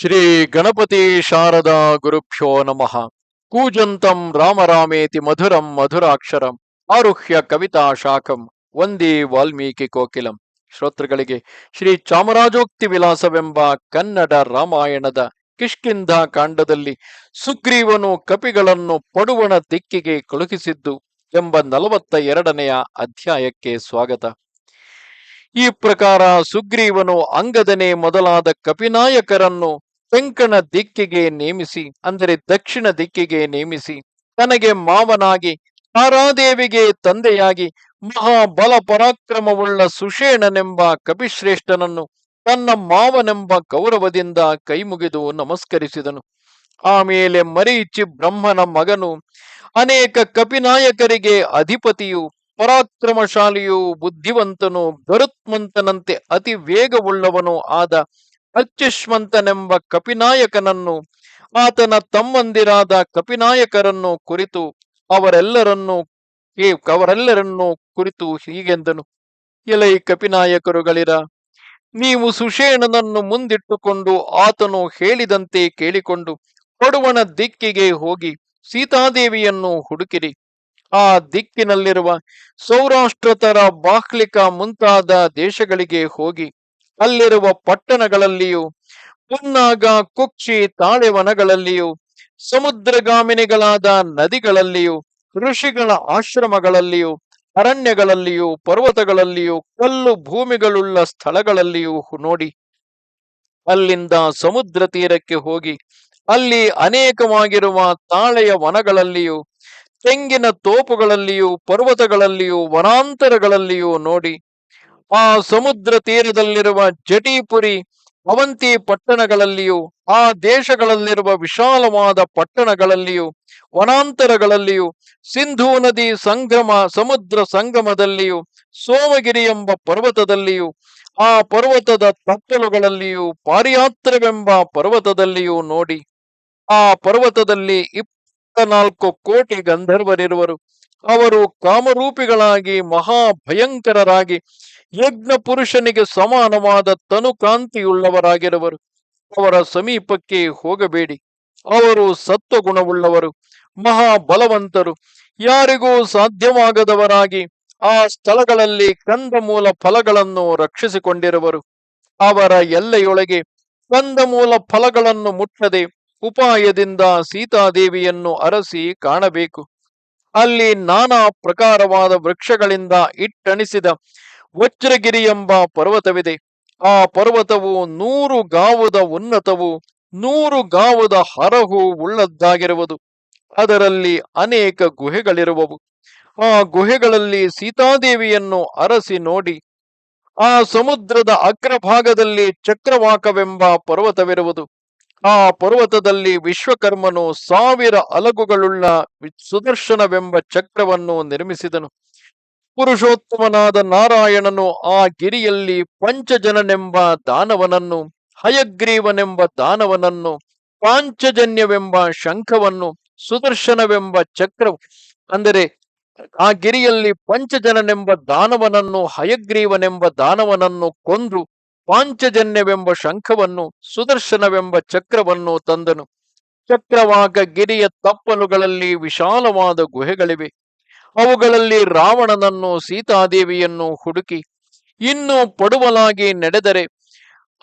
ಶ್ರೀ ಗಣಪತಿ ಶಾರದಾ ಗುರುಭ್ಯೋ ನಮಃ. ಕೂಜಂತಂ ರಾಮರಾಮೇತಿ ಮಧುರಂ ಮಧುರಾಕ್ಷರಂ ಆರುಹ್ಯ ಕವಿತಾ ಶಾಖಂ ವಂದೇ ವಾಲ್ಮೀಕಿ ಕೋಕಿಲಂ. ಶ್ರೋತೃಗಳಿಗೆ ಶ್ರೀ ಚಾಮರಾಜೋಕ್ತಿ ವಿಲಾಸವೆಂಬ ಕನ್ನಡ ರಾಮಾಯಣದ ಕಿಷ್ಕಿಂಧ ಕಾಂಡದಲ್ಲಿ ಸುಗ್ರೀವನು ಕಪಿಗಳನ್ನು ಪಡುವಣ ದಿಕ್ಕಿಗೆ ಕಳುಹಿಸಿದ್ದು ಎಂಬ ನಲವತ್ತ ಎರಡನೆಯ ಅಧ್ಯಾಯಕ್ಕೆ ಸ್ವಾಗತ. ಈ ಪ್ರಕಾರ ಸುಗ್ರೀವನು ಅಂಗದನೆ ಮೊದಲಾದ ಕಪಿನಾಯಕರನ್ನು ತೆಂಕಣ ದಿಕ್ಕಿಗೆ ನೇಮಿಸಿ, ಅಂದರೆ ದಕ್ಷಿಣ ದಿಕ್ಕಿಗೆ ನೇಮಿಸಿ, ತನಗೆ ಮಾವನಾಗಿ, ತಾರಾದೇವಿಗೆ ತಂದೆಯಾಗಿ ಮಹಾಬಲ ಪರಾಕ್ರಮವುಳ್ಳ ಸುಷೇಣನೆಂಬ ಕಪಿಶ್ರೇಷ್ಠನನ್ನು ತನ್ನ ಮಾವನೆಂಬ ಗೌರವದಿಂದ ಕೈಮುಗಿದು ನಮಸ್ಕರಿಸಿದನು. ಆಮೇಲೆ ಮರೀಚಿ ಬ್ರಹ್ಮನ ಮಗನು, ಅನೇಕ ಕಪಿನಾಯಕರಿಗೆ ಅಧಿಪತಿಯು, ಪರಾಕ್ರಮಶಾಲಿಯು, ಬುದ್ಧಿವಂತನು, ಗರುತ್ಮಂತನಂತೆ ಅತಿ ವೇಗವುಳ್ಳವನು ಆದ ಅಚ್ಯುಷ್ಮಂತನೆಂಬ ಕಪಿನಾಯಕನನ್ನು, ಆತನ ತಮ್ಮಂದಿರಾದ ಕಪಿನಾಯಕರನ್ನು ಕುರಿತು, ಅವರೆಲ್ಲರನ್ನು ಅವರೆಲ್ಲರನ್ನು ಕುರಿತು ಹೀಗೆಂದನು. ಎಲೈ ಕಪಿನಾಯಕರುಗಳಿರ, ನೀವು ಸುಷೇಣನನ್ನು ಮುಂದಿಟ್ಟುಕೊಂಡು ಆತನು ಹೇಳಿದಂತೆ ಕೇಳಿಕೊಂಡು ಕೊಡುವನ ದಿಕ್ಕಿಗೆ ಹೋಗಿ ಸೀತಾದೇವಿಯನ್ನು ಹುಡುಕಿರಿ. ಆ ದಿಕ್ಕಿನಲ್ಲಿರುವ ಸೌರಾಷ್ಟ್ರತರ ಬಾಹ್ಲಿಕ ಮುಂತಾದ ದೇಶಗಳಿಗೆ ಹೋಗಿ ಅಲ್ಲಿರುವ ಪಟ್ಟಣಗಳಲ್ಲಿಯೂ, ಪುನ್ನಾಗ, ಕುಕ್ಷಿ, ತಾಳೆವನಗಳಲ್ಲಿಯೂ, ಸಮುದ್ರಗಾಮಿನಿಗಳಾದ ನದಿಗಳಲ್ಲಿಯೂ, ಋಷಿಗಳ ಆಶ್ರಮಗಳಲ್ಲಿಯೂ, ಅರಣ್ಯಗಳಲ್ಲಿಯೂ, ಪರ್ವತಗಳಲ್ಲಿಯೂ, ಕಲ್ಲು ಭೂಮಿಗಳುಳ್ಳ ಸ್ಥಳಗಳಲ್ಲಿಯೂ ನೋಡಿ. ಅಲ್ಲಿಂದ ಸಮುದ್ರ ತೀರಕ್ಕೆ ಹೋಗಿ, ಅಲ್ಲಿ ಅನೇಕವಾಗಿರುವ ತಾಳೆಯ ವನಗಳಲ್ಲಿಯೂ, ತೆಂಗಿನ ತೋಪುಗಳಲ್ಲಿಯೂ, ಪರ್ವತಗಳಲ್ಲಿಯೂ, ವನಾಂತರಗಳಲ್ಲಿಯೂ ನೋಡಿ ಆ ಸಮುದ್ರ ತೀರದಲ್ಲಿರುವ ಜಟಿಪುರಿ, ಅವಂತಿ ಪಟ್ಟಣಗಳಲ್ಲಿಯೂ, ಆ ದೇಶಗಳಲ್ಲಿರುವ ವಿಶಾಲವಾದ ಪಟ್ಟಣಗಳಲ್ಲಿಯೂ, ವನಾಂತರಗಳಲ್ಲಿಯೂ, ಸಿಂಧೂ ನದಿ ಸಂಗಮ, ಸಮುದ್ರ ಸಂಗಮದಲ್ಲಿಯೂ, ಸೋಮಗಿರಿ ಎಂಬ ಪರ್ವತದಲ್ಲಿಯೂ, ಆ ಪರ್ವತದ ತಪ್ಪಲುಗಳಲ್ಲಿಯೂ ಪಾರಿಯಾತ್ರವೆಂಬ ಪರ್ವತದಲ್ಲಿಯೂ ನೋಡಿ, ಆ ಪರ್ವತದಲ್ಲಿ ಇಪ್ಪತ್ನಾಲ್ಕು ಕೋಟಿ ಗಂಧರ್ವರಿರುವರು. ಅವರು ಕಾಮರೂಪಿಗಳಾಗಿ ಮಹಾ ಭಯಂಕರರಾಗಿ ಯಜ್ಞ ಪುರುಷನಿಗೆ ಸಮಾನವಾದ ತನುಕಾಂತಿಯುಳ್ಳವರಾಗಿರುವರು. ಅವರ ಸಮೀಪಕ್ಕೆ ಹೋಗಬೇಡಿ. ಅವರು ಸತ್ವಗುಣವುಳ್ಳವರು ಮಹಾ ಬಲವಂತರು ಯಾರಿಗೂ ಸಾಧ್ಯವಾಗದವರಾಗಿ ಆ ಸ್ಥಳಗಳಲ್ಲಿ ಕಂದಮೂಲ ಫಲಗಳನ್ನು ರಕ್ಷಿಸಿಕೊಂಡಿರುವರು. ಅವರ ಎಲ್ಲೆಯೊಳಗೆ ಕಂದಮೂಲ ಫಲಗಳನ್ನು ಮುಟ್ಟದೆ, ಉಪಾಯದಿಂದ ಸೀತಾದೇವಿಯನ್ನು ಅರಸಿ ಕಾಣಬೇಕು. ಅಲ್ಲಿ ನಾನಾ ಪ್ರಕಾರವಾದ ವೃಕ್ಷಗಳಿಂದ ಇಟ್ಟಣಿಸಿದ ವಜ್ರಗಿರಿ ಎಂಬ ಪರ್ವತವಿದೆ. ಆ ಪರ್ವತವು ನೂರು ಗಾವುದ ಉನ್ನತವು, ನೂರು ಗಾವುದ ಹರಹು ಉಳ್ಳದ್ದಾಗಿರುವುದು. ಅದರಲ್ಲಿ ಅನೇಕ ಗುಹೆಗಳಿರುವವು. ಆ ಗುಹೆಗಳಲ್ಲಿ ಸೀತಾದೇವಿಯನ್ನು ಅರಸಿ ನೋಡಿ, ಆ ಸಮುದ್ರದ ಅಗ್ರಭಾಗದಲ್ಲಿ ಚಕ್ರವಾಕವೆಂಬ ಪರ್ವತವಿರುವುದು. ಆ ಪರ್ವತದಲ್ಲಿ ವಿಶ್ವಕರ್ಮನು ಸಾವಿರ ಅಲಗುಗಳುಳ್ಳ ಸುದರ್ಶನವೆಂಬ ಚಕ್ರವನ್ನು ನಿರ್ಮಿಸಿದನು. ಪುರುಷೋತ್ತಮನಾದ ನಾರಾಯಣನು ಆ ಗಿರಿಯಲ್ಲಿ ಪಂಚಜನನೆಂಬ ದಾನವನನ್ನು, ಹಯಗ್ರೀವನೆಂಬ ದಾನವನನ್ನು, ಪಾಂಚಜನ್ಯವೆಂಬ ಶಂಖವನ್ನು, ಸುದರ್ಶನವೆಂಬ ಚಕ್ರ ಅಂದರೆ ಆ ಗಿರಿಯಲ್ಲಿ ಪಂಚಜನನೆಂಬ ದಾನವನನ್ನು, ಹಯಗ್ರೀವನೆಂಬ ದಾನವನನ್ನು ಕೊಂದು ಪಾಂಚಜನ್ಯವೆಂಬ ಶಂಖವನ್ನು, ಸುದರ್ಶನವೆಂಬ ಚಕ್ರವನ್ನು ತಂದನು. ಚಕ್ರವಾಗ ಗಿರಿಯ ತಪ್ಪಲುಗಳಲ್ಲಿ ವಿಶಾಲವಾದ ಗುಹೆಗಳಿವೆ. ಅವುಗಳಲ್ಲಿ ರಾವಣನನ್ನು, ಸೀತಾದೇವಿಯನ್ನು ಹುಡುಕಿ, ಇನ್ನು ಪಡುವಲಾಗಿ ನಡೆದರೆ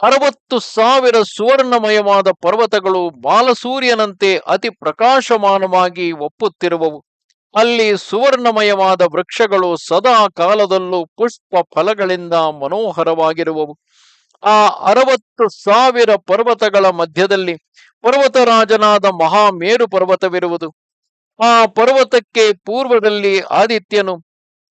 ಅರವತ್ತು ಸಾವಿರ ಸುವರ್ಣಮಯವಾದ ಪರ್ವತಗಳು ಬಾಲಸೂರ್ಯನಂತೆ ಅತಿ ಪ್ರಕಾಶಮಾನವಾಗಿ ಒಪ್ಪುತ್ತಿರುವವು. ಅಲ್ಲಿ ಸುವರ್ಣಮಯವಾದ ವೃಕ್ಷಗಳು ಸದಾ ಕಾಲದಲ್ಲೂ ಪುಷ್ಪ ಫಲಗಳಿಂದ ಮನೋಹರವಾಗಿರುವವು. ಆ ಅರವತ್ತು ಸಾವಿರ ಪರ್ವತಗಳ ಮಧ್ಯದಲ್ಲಿ ಪರ್ವತರಾಜನಾದ ಮಹಾಮೇರು ಪರ್ವತವಿರುವುದು. ಆ ಪರ್ವತಕ್ಕೆ ಪೂರ್ವದಲ್ಲಿ ಆದಿತ್ಯನು,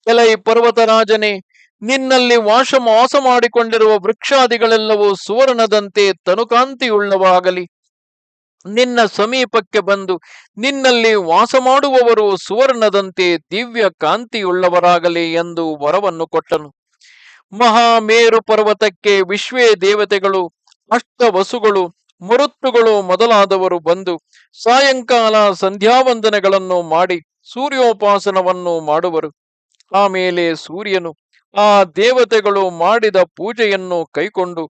ಎಲೈ ಪರ್ವತರಾಜನೇ, ನಿನ್ನಲ್ಲಿ ವಾಸ ವಾಸ ಮಾಡಿಕೊಂಡಿರುವ ವೃಕ್ಷಾದಿಗಳೆಲ್ಲವೂ ಸುವರ್ಣದಂತೆ ತನುಕಾಂತಿಯುಳ್ಳವಾಗಲಿ. ನಿನ್ನ ಸಮೀಪಕ್ಕೆ ಬಂದು ನಿನ್ನಲ್ಲಿ ವಾಸ ಮಾಡುವವರು ಸುವರ್ಣದಂತೆ ದಿವ್ಯ ಕಾಂತಿಯುಳ್ಳವರಾಗಲಿ ಎಂದು ವರವನ್ನು ಕೊಟ್ಟನು. ಮಹಾಮೇರು ಪರ್ವತಕ್ಕೆ ವಿಶ್ವೇ ದೇವತೆಗಳು, ಅಷ್ಟವಸುಗಳು, ಮರುತ್ತುಗಳು ಮೊದಲಾದವರು ಬಂದು ಸಾಯಂಕಾಲ ಸಂಧ್ಯಾವಂದನೆಗಳನ್ನು ಮಾಡಿ ಸೂರ್ಯೋಪಾಸನವನ್ನು ಮಾಡುವರು. ಆಮೇಲೆ ಸೂರ್ಯನು ಆ ದೇವತೆಗಳು ಮಾಡಿದ ಪೂಜೆಯನ್ನು ಕೈಕೊಂಡು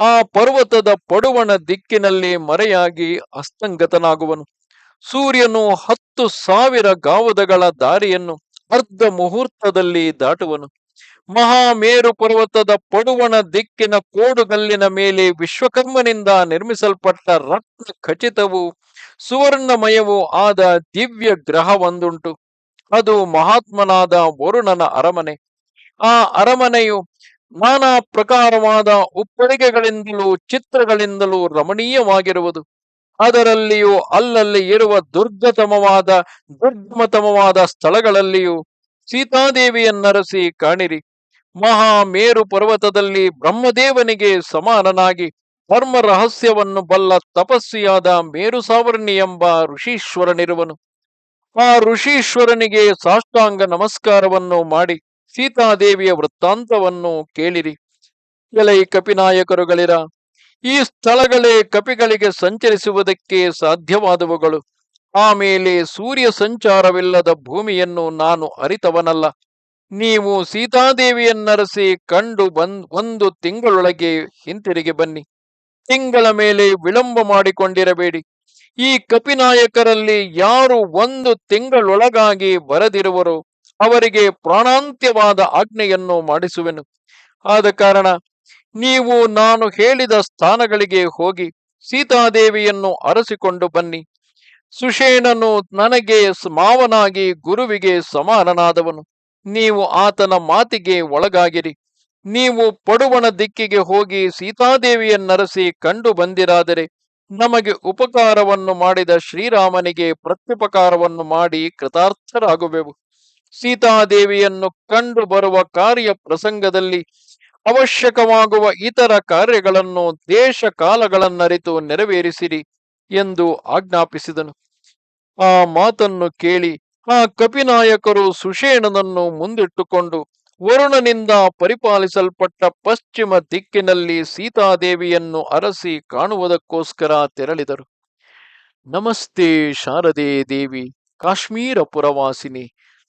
ಆ ಪರ್ವತದ ಪಡುವಣ ದಿಕ್ಕಿನಲ್ಲಿ ಮರೆಯಾಗಿ ಅಸ್ತಂಗತನಾಗುವನು. ಸೂರ್ಯನು ಹತ್ತು ಸಾವಿರ ಗಾವದಗಳ ದಾರಿಯನ್ನು ಅರ್ಧ ಮುಹೂರ್ತದಲ್ಲಿ ದಾಟುವನು. ಮಹಾಮೇರು ಪರ್ವತದ ಪಡುವಣ ದಿಕ್ಕಿನ ಕೋಡುಗಲ್ಲಿನ ಮೇಲೆ ವಿಶ್ವಕರ್ಮನಿಂದ ನಿರ್ಮಿಸಲ್ಪಟ್ಟ ರತ್ನ ಖಚಿತವು ಸುವರ್ಣಮಯವೂ ಆದ ದಿವ್ಯ ಗ್ರಹವೊಂದುಂಟು ಅದು ಮಹಾತ್ಮನಾದ ವರುಣನ ಅರಮನೆ. ಆ ಅರಮನೆಯು ನಾನಾ ಪ್ರಕಾರವಾದ ಉಪ್ಪಳಿಗೆಗಳಿಂದಲೂ ಚಿತ್ರಗಳಿಂದಲೂ ರಮಣೀಯವಾಗಿರುವುದು. ಅದರಲ್ಲಿಯೂ ಅಲ್ಲಲ್ಲಿ ಇರುವ ದುರ್ಗತಮವಾದ, ದುರ್ಗಮತಮವಾದ ಸ್ಥಳಗಳಲ್ಲಿಯೂ ಸೀತಾದೇವಿಯನ್ನರಸಿ ಕಾಣಿರಿ. ಮಹಾ ಮೇರು ಪರ್ವತದಲ್ಲಿ ಬ್ರಹ್ಮದೇವನಿಗೆ ಸಮಾನನಾಗಿ ಧರ್ಮ ರಹಸ್ಯವನ್ನು ಬಲ್ಲ ತಪಸ್ವಿಯಾದ ಮೇರು ಸಾವರ್ಣಿ ಎಂಬ ಋಷೀಶ್ವರನಿರುವನು. ಆ ಋಷೀಶ್ವರನಿಗೆ ಸಾಷ್ಟಾಂಗ ನಮಸ್ಕಾರವನ್ನು ಮಾಡಿ ಸೀತಾದೇವಿಯ ವೃತ್ತಾಂತವನ್ನು ಕೇಳಿರಿ. ಎಲೈ ಕಪಿನಾಯಕರುಗಳಿರ, ಈ ಸ್ಥಳಗಳೇ ಕಪಿಗಳಿಗೆ ಸಂಚರಿಸುವುದಕ್ಕೆ ಸಾಧ್ಯವಾದವುಗಳು. ಆಮೇಲೆ ಸೂರ್ಯ ಸಂಚಾರವಿಲ್ಲದ ಭೂಮಿಯನ್ನು ನಾನು ಅರಿತವನಲ್ಲ. ನೀವು ಸೀತಾದೇವಿಯನ್ನರಸಿ ಕಂಡು ಬಂದ್, ಒಂದು ತಿಂಗಳೊಳಗೆ ಹಿಂತಿರುಗಿ ಬನ್ನಿ. ತಿಂಗಳ ಮೇಲೆ ವಿಳಂಬ ಮಾಡಿಕೊಂಡಿರಬೇಡಿ. ಈ ಕಪಿನಾಯಕರಲ್ಲಿ ಯಾರು ಒಂದು ತಿಂಗಳೊಳಗಾಗಿ ಬರದಿರುವರೋ ಅವರಿಗೆ ಪ್ರಾಣಾಂತ್ಯವಾದ ಆಜ್ಞೆಯನ್ನು ಮಾಡಿಸುವೆನು. ಆದ ಕಾರಣ ನೀವು ನಾನು ಹೇಳಿದ ಸ್ಥಾನಗಳಿಗೆ ಹೋಗಿ ಸೀತಾದೇವಿಯನ್ನು ಅರಸಿಕೊಂಡು ಬನ್ನಿ. ಸುಷೇಣನು ನನಗೆ ಮಾವನಾಗಿ ಗುರುವಿಗೆ ಸಮಾನನಾದವನು. ನೀವು ಆತನ ಮಾತಿಗೆ ಒಳಗಾಗಿರಿ. ನೀವು ಪಡುವಣ ದಿಕ್ಕಿಗೆ ಹೋಗಿ ಸೀತಾದೇವಿಯನ್ನರಸಿ ಕಂಡು ಬಂದಿರಾದರೆ ನಮಗೆ ಉಪಕಾರವನ್ನು ಮಾಡಿದ ಶ್ರೀರಾಮನಿಗೆ ಪ್ರತ್ಯುಪಕಾರವನ್ನು ಮಾಡಿ ಕೃತಾರ್ಥರಾಗುವೆವು. ಸೀತಾದೇವಿಯನ್ನು ಕಂಡು ಬರುವ ಕಾರ್ಯ ಪ್ರಸಂಗದಲ್ಲಿ ಅವಶ್ಯಕವಾಗುವ ಇತರ ಕಾರ್ಯಗಳನ್ನು ದೇಶ ಕಾಲಗಳನ್ನರಿತು ನೆರವೇರಿಸಿರಿ ಎಂದು ಆಜ್ಞಾಪಿಸಿದನು. ಆ ಮಾತನ್ನು ಕೇಳಿ ಆ ಕಪಿನಾಯಕರು ಸುಷೇಣನನ್ನು ಮುಂದಿಟ್ಟುಕೊಂಡು ವರುಣನಿಂದ ಪರಿಪಾಲಿಸಲ್ಪಟ್ಟ ಪಶ್ಚಿಮ ದಿಕ್ಕಿನಲ್ಲಿ ಸೀತಾದೇವಿಯನ್ನು ಅರಸಿ ಕಾಣುವುದಕ್ಕೋಸ್ಕರ ತೆರಳಿದರು. ನಮಸ್ತೆ ಶಾರದೆ ದೇವಿ, ಕಾಶ್ಮೀರ ಪುರವಾಸಿನಿ.